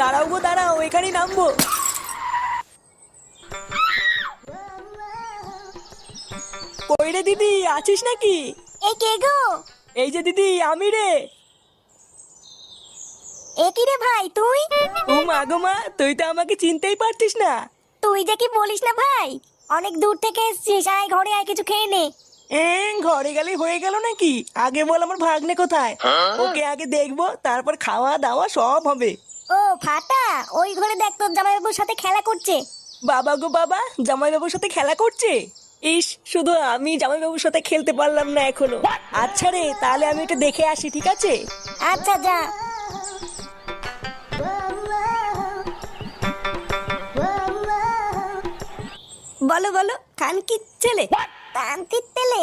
দাঁড়াও গো দাঁড়াও এখানেই নামবো। কই রে দিদি আছিস নাকি? এ কে গো? এই যে দিদি আমি রে। এ কি রে ভাই তুই? ও মা গো মা তুই তো আমাকে চিনতেই পারতিস না। তুই যে কি বলিস না ভাই? অনেক দূর থেকে এসেছিস আয় ঘরে আয় কিছু খেয়ে নে। এ ঘরে গেলেই হয়ে গেল নাকি? আগে বল আমার ভাগ্নে কোথায়? ওকে আগে দেখব তারপর খাওয়া দাওয়া সব হবে। ও ফাটা ওই ঘরে দেখ তোর জামাইবাবুর সাথে খেলা করছে। বাবা গো বাবা জামাইবাবুর সাথে খেলা করছে? ইস শুধু আমি জামাইবাবুর সাথে খেলতে পারলাম না এখনও। আচ্ছা রে তাহলে আমি একটু দেখে আসি ঠিক আছে? আচ্ছা যা। বলো বলো খান কি ছেলে? কান্তির তেলে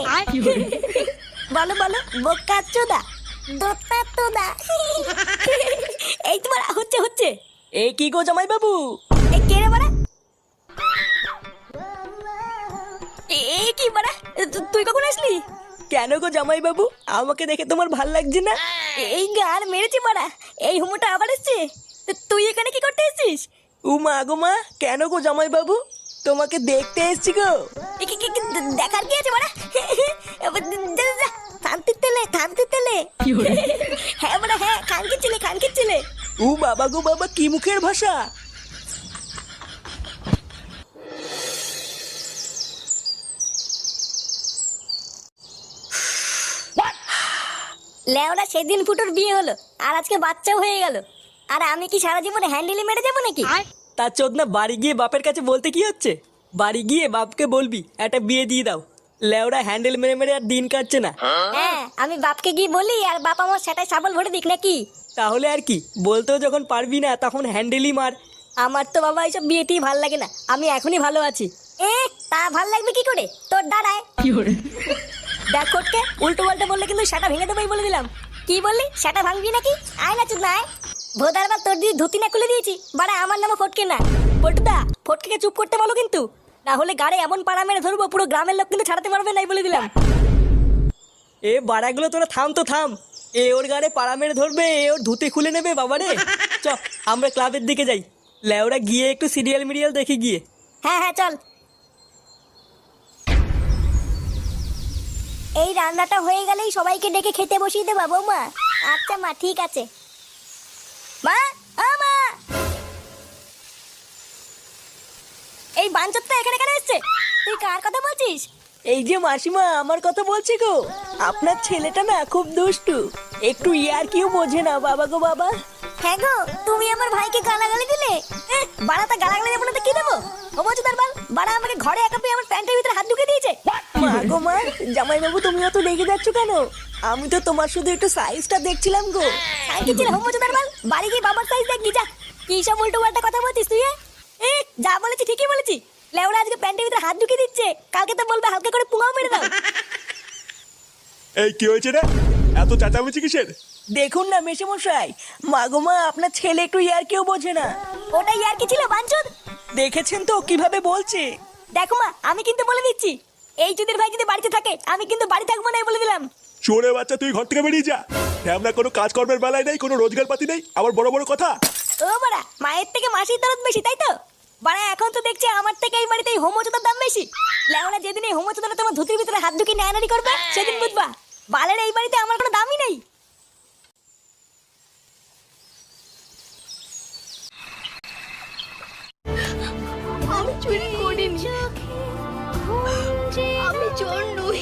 বলো বলো বোকা চোদা দোতা তোদা এই তোমার হচ্ছে হচ্ছে। এ কি গো জামাইবাবু? এ কে রে বাড়া এ কি বাড়া তুই কখন আসলি? কেন গো জামাইবাবু? আমাকে দেখে তোমার ভালো লাগছে না? এই গার মেরেছি বাড়া এই হুমোটা আবার এসছে। তুই এখানে কি করতে এসেছিস? ও মা গো মা কেন গো জামাই বাবু তোমাকে দেখতে এসছি গো। এ কি কি কি দেখার কি আছে যা। শান্তির তেলে শান্তির তেলে হ্যাঁ বাড়া হ্যাঁ খানকির ছেলে খানকির ছেলে ও বাবা গো বাবা কি মুখের ভাষা? লেওরা সেদিন ফুটোর বিয়ে হলো আর আজকে বাচ্চাও হয়ে গেল। আর আমি কি সারা জীবনে হ্যান্ডেলি মেরে যাব নাকি? তার চোদ না বাড়ি গিয়ে বাপের কাছে বলতে কি হচ্ছে? বাড়ি গিয়ে বাপকে বলবি একটা বিয়ে দিয়ে দাও। লেওরা হ্যান্ডেল মেরে মেরে আর দিন কাটছে না। হ্যাঁ আমি বাপকে গিয়ে বলি আর বাপ আমার সেটাই সাবল ভরে দিক নাকি? তাহলে আর কি বলতেও যখন পারবি না তখন হ্যান্ডেলই মার। আমার তো বাবা এইসব বিয়েতেই ভালো লাগে না আমি এখনই ভালো আছি। এ তা ভালো লাগবে কি করে? তোর দাঁড়ায় দেখ কোটকে উল্টো পাল্টা বললে কিন্তু সেটা ভেঙে দেবোই বলে দিলাম। কি বললি? সেটা ভাঙবি নাকি? আয় না চুদ না আয়। ভোদার বার তোর দিদি ধুতি না খুলে দিয়েছি বাড়া আমার নামে ফটকে না। পটুদা ফটকে চুপ করতে বলো কিন্তু। না হলে গাড়ে এমন পাড়া মেরে ধরবো পুরো গ্রামের লোক কিন্তু ছাড়াতে পারবে নাই বলে দিলাম। এ বাড়াগুলো তোরা থাম তো থাম। এ ওর গাড়ে পাড়া মেরে ধরবে এ ওর ধুতে খুলে নেবে বাবারে। চ আমরা ক্লাবের দিকে যাই। লেওরা গিয়ে একটু সিরিয়াল মিরিয়াল দেখি গিয়ে। হ্যাঁ হ্যাঁ চল। এই রান্নাটা হয়ে গেলেই সবাইকে ডেকে খেতে বসিয়ে দেবা বৌমা। আচ্ছা মা ঠিক আছে। মা ও মা। এই বাঞ্চতটা এখানে কেন এসছে? তুই কার কথা বলছিস? এই যে মাসিমা আমার কথা বলছি গো। আপনার ছেলেটা না খুব দুষ্টু। একটু ইয়ার কিউ বোঝে না বাবা গো বাবা। হ্যাঁ গো তুমি আমার ভাইকে গালাগালি দিলে? এহ, বাড়াটা গালাগালি দেবো না তো কি দেবো? ও বলছো তার বাল বাড়া আমাকে ঘরে একা পেয়ে আমার প্যান্টের ভিতরে হাত ঢুকে দিয়েছে। মা গো মা জামাই বাবু তুমি অত রেগে যাচ্ছ কেন? আমি তো তোমার শুধু একটু সাইজটা দেখছিলাম গো। কি ছিল? হোম তার বাল বাড়ি গিয়ে বাবার সাইজ দেখবি যা। কি সব উল্টো পাল্টা কথা বলছিস তুই এ? এ যা বলেছি ঠিকই বলেছি। লেওড়া আজকে প্যান্টের ভিতরে হাত ঢুকে দিচ্ছে। কালকে তো বলবে হালকা করে পুঙাও মেরে দাও। এই কি হয়েছে রে? এত চেঁচামেচি কিসের? দেখুন না মেশামশাই মা মা আপনার ছেলে একটু ইয়ার কেউ বোঝে না। ওটা ইয়ার কি ছিল বাঞ্চদ দেখেছেন তো কীভাবে বলছে? দেখো মা আমি কিন্তু বলে দিচ্ছি। এই যুদের ভাই যদি বাড়িতে থাকে আমি কিন্তু বাড়ি থাকব না বলে দিলাম। চোরে বাচ্চা তুই ঘর থেকে বেরিয়ে যা। আমরা কোনো কাজকর্মের বেলায় নেই কোনো রোজগার পাতি নেই। আবার বড় বড় কথা। ও বাড়া মায়ের থেকে মাসির দরদ বেশি তাই তো? বাড়া এখন তো দেখছি আমার থেকে এই বাড়িতে এই হোমোচোদার দাম বেশি। লেওনা যেদিন এই হোমোচোদারা তোমার ধুতির ভিতরে হাত ঢুকিয়ে নেয়ানারি করবে সেদিন বুঝবা বালের এই বাড়িতে আমার কোনো দামই নেই। আমি চুরি করিনি। আমি চোর নই।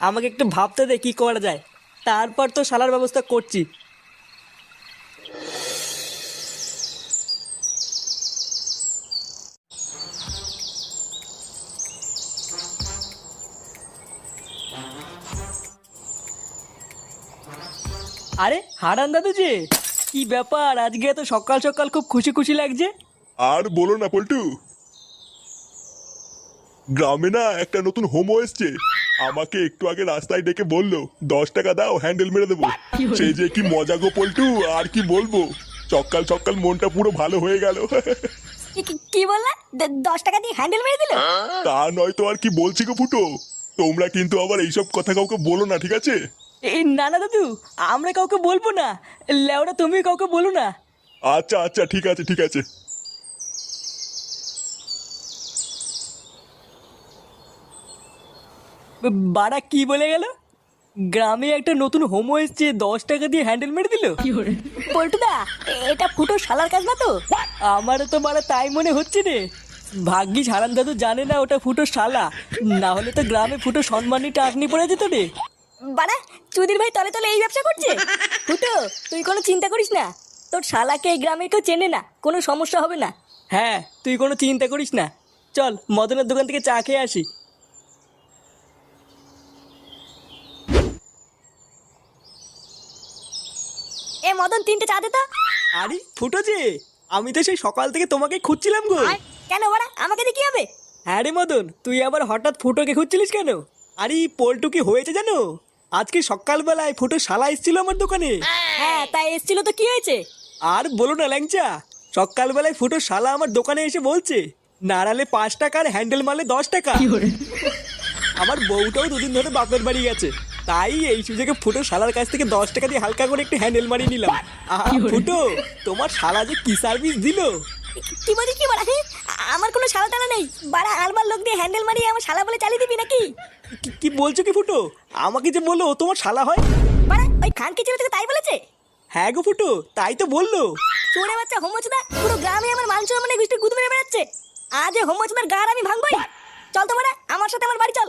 আমাকে একটু ভাবতে দে কি করা যায়। তারপর তো শালার ব্যবস্থা করছি। আরে, হারান দাদু যে, কি ব্যাপার? আজকে তো সকাল সকাল খুব খুশি খুশি লাগছে। আর বলো না, পল্টু। গ্রামে না একটা নতুন হোমো এসছে। আমাকে একটু আগে রাস্তায় ডেকে বলল দশ টাকা দাও হ্যান্ডেল মেরে দেবো। সেই যে কি মজা গো পল্টু আর কি বলব? সকাল সকাল মনটা পুরো ভালো হয়ে গেল। কি- বললা? দশ টাকা দিয়ে হ্যান্ডেল মেরে দিল? তা নয় তো আর কি বলছি গো ফুটো? তোমরা কিন্তু আবার এইসব কথা কাউকে বলো না ঠিক আছে? এই না না দাদু আমরা কাউকে বলব না। লেওরা তুমি কাউকে বলো না। আচ্ছা আচ্ছা ঠিক আছে ঠিক আছে। বাড়া কি বলে গেল? গ্রামে একটা নতুন হোমো এসছে দশ টাকা দিয়ে হ্যান্ডেল মেরে দিল। পল্টুদা এটা ফুটো শালার কাজ না তো? আমারও তো বাড়া তাই মনে হচ্ছে রে। ভাগ্যিস হারান দাদু জানে না ওটা ফুটো শালা। না হলে তো গ্রামে ফুটো সম্মানী টাকনি পড়ে যেত রে। বাড়া চুদির ভাই তলে তলে এই ব্যবসা করছে? ফুটো তুই কোনো চিন্তা করিস না। তোর শালাকে এই গ্রামের কেউ চেনে না কোনো সমস্যা হবে না। হ্যাঁ তুই কোনো চিন্তা করিস না। চল মদনের দোকান থেকে চা খেয়ে আসি। মদন তিনটে চা দে তো। আরে ফুটো যে আমি তো সেই সকাল থেকে তোমাকে খুঁজছিলাম গো। কেন বাড়া আমাকে দিয়ে কি হবে? হ্যাঁ রে মদন তুই আবার হঠাৎ ফুটোকে খুঁজছিলিস কেন? আরে পল্টু কি হয়েছে জানো? আজকে সকালবেলায় ফুটো শালা এসেছিল আমার দোকানে। হ্যাঁ তাই এসছিল তো কি হয়েছে? আর বলো না ল্যাংচা সকালবেলায় ফুটো শালা আমার দোকানে এসে বলছে নাড়ালে পাঁচ টাকা আর হ্যান্ডেল মারলে দশ টাকা। আমার বউটাও দুদিন ধরে বাপের বাড়ি গেছে। তাই এই সুযোগে ফুটো শালার কাছ থেকে দশ টাকা দিয়ে হালকা করে একটু হ্যান্ডেল মারিয়ে নিলাম। আহা, ফুটো তোমার শালা যে কি সার্ভিস দিল? কি বলিস কি হে? আমার কোনো শালা টালা নেই। বাড়া আলবার লোক দিয়ে হ্যান্ডেল মারিয়ে আমার শালা বলে চালিয়ে দিবি নাকি? কি- বলছো কি ফুটো? আমাকে যে বলল তোমার শালা হয়? বাড়া ওই খানকে ছেলে তোকে তাই বলেছে? হ্যাঁ গো ফুটো তাই তো বলল। চোরে বাচ্চা হোমচদা পুরো গ্রামে আমার মান সম্মানে গোষ্ঠী গুদ মেরে বেড়াচ্ছে। আজ এই হোমচদার গার আমি ভাঙবই। চল তো বাড়া আমার সাথে আমার বাড়ি চল।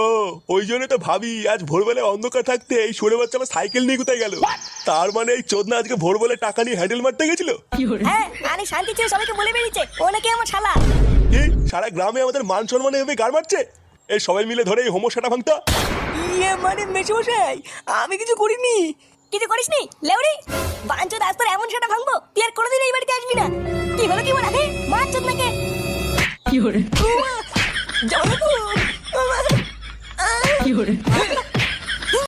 ও ওই জন্য তো ভাবি আজ ভোরবেলায় অন্ধকার থাকতে এই সরে বাচ্চা আমার সাইকেল নিয়ে কোথায় গেল? তার মানে এই চোদনা আজকে ভোরবেলায় টাকা নিয়ে হ্যান্ডেল মারতে গেছিল? হ্যাঁ আরে শান্তি ছিল সবাইকে বলে বেরিয়েছে। ও নাকি আমার শালা। কি? সারা গ্রামে আমাদের মান সম্মানে এভাবে গার মারছে? এই সবাই মিলে ধরে এই হোমোসাটা ভাঙতা। ইয়ে মানে মেশমশাই আমি কিছু করিনি। কিছু করিসনি? লেউরি বাঞ্চ রাস্তার এমন সেটা ভাঙবো? তুই আর কোনোদিন এই বাড়িতে আসবি না। কি হলো কি বলা? হে মার চোদ নাকি যাব